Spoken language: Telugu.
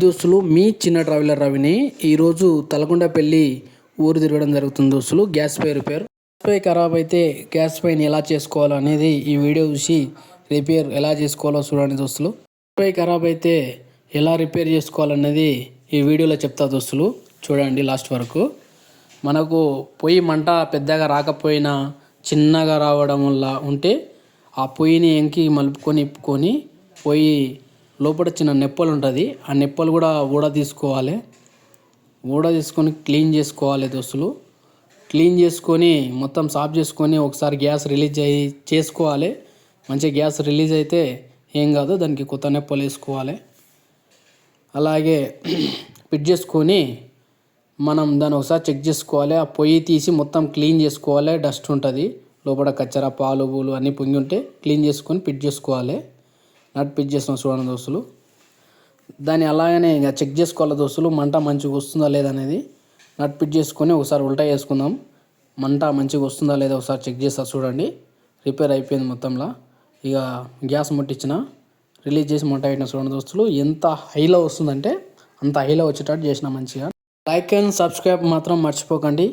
దోస్తులు మీ చిన్న ట్రావెలర్ రవిని ఈరోజు తలకొండపల్లి ఊరు తిరగడం జరుగుతుంది దోస్తులు. గ్యాస్ పై రిపేర్ గ్యాస్ పై ఖరాబ్ అయితే గ్యాస్ పైన ఎలా చేసుకోవాలో అనేది ఈ వీడియో చూసి రిపేర్ ఎలా చేసుకోవాలో చూడండి దోస్తులు. పై ఖరాబ్ అయితే ఎలా రిపేర్ చేసుకోవాలనేది ఈ వీడియోలో చెప్తా దోస్తులు. చూడండి లాస్ట్ వరకు. మనకు పొయ్యి మంట పెద్దగా రాకపోయినా చిన్నగా రావడం వల్ల ఉంటే ఆ పొయ్యిని ఎంకి మలుపుకొని ఇప్పుకొని పొయ్యి లోపల చిన్న నెప్పలు ఉంటుంది ఆ నెప్పలు కూడా ఊడ తీసుకోవాలి. ఊడ తీసుకొని క్లీన్ చేసుకోవాలి దోస్తులు. క్లీన్ చేసుకొని మొత్తం సాఫ్ చేసుకొని ఒకసారి గ్యాస్ రిలీజ్ అయ్యి చేసుకోవాలి. మంచిగా గ్యాస్ రిలీజ్ అయితే ఏం కాదు దానికి కొత్త నెప్పలు వేసుకోవాలి. అలాగే ఫిట్ చేసుకొని మనం దాన్ని ఒకసారి చెక్ చేసుకోవాలి. ఆ పొయ్యి తీసి మొత్తం క్లీన్ చేసుకోవాలి. డస్ట్ ఉంటుంది. లోపల కచ్చర పాలు పూలు అన్నీ పొంగి ఉంటే క్లీన్ చేసుకొని ఫిట్ చేసుకోవాలి. నట్ పిచ్ చేసిన చూడండి దోస్తులు. దాన్ని అలాగనే ఇంకా చెక్ చేసుకోవాలి దోస్తులు? మంట మంచిగా వస్తుందా లేదా అనేది నట్ ఫిట్ చేసుకొని ఒకసారి ఉల్టా చేసుకుందాం. మంట మంచిగా వస్తుందా లేదా ఒకసారి చెక్ చేస్తా చూడండి. రిపేర్ అయిపోయింది మొత్తంలో. ఇక గ్యాస్ ముట్టించిన రిలీజ్ చేసి మంట పెట్టిన చూడండి దోస్తులు. ఎంత హైలో వస్తుందంటే అంత హైలో వచ్చేటట్టు చేసిన మంచిగా. లైక్ అండ్ సబ్స్క్రైబ్ మాత్రం మర్చిపోకండి.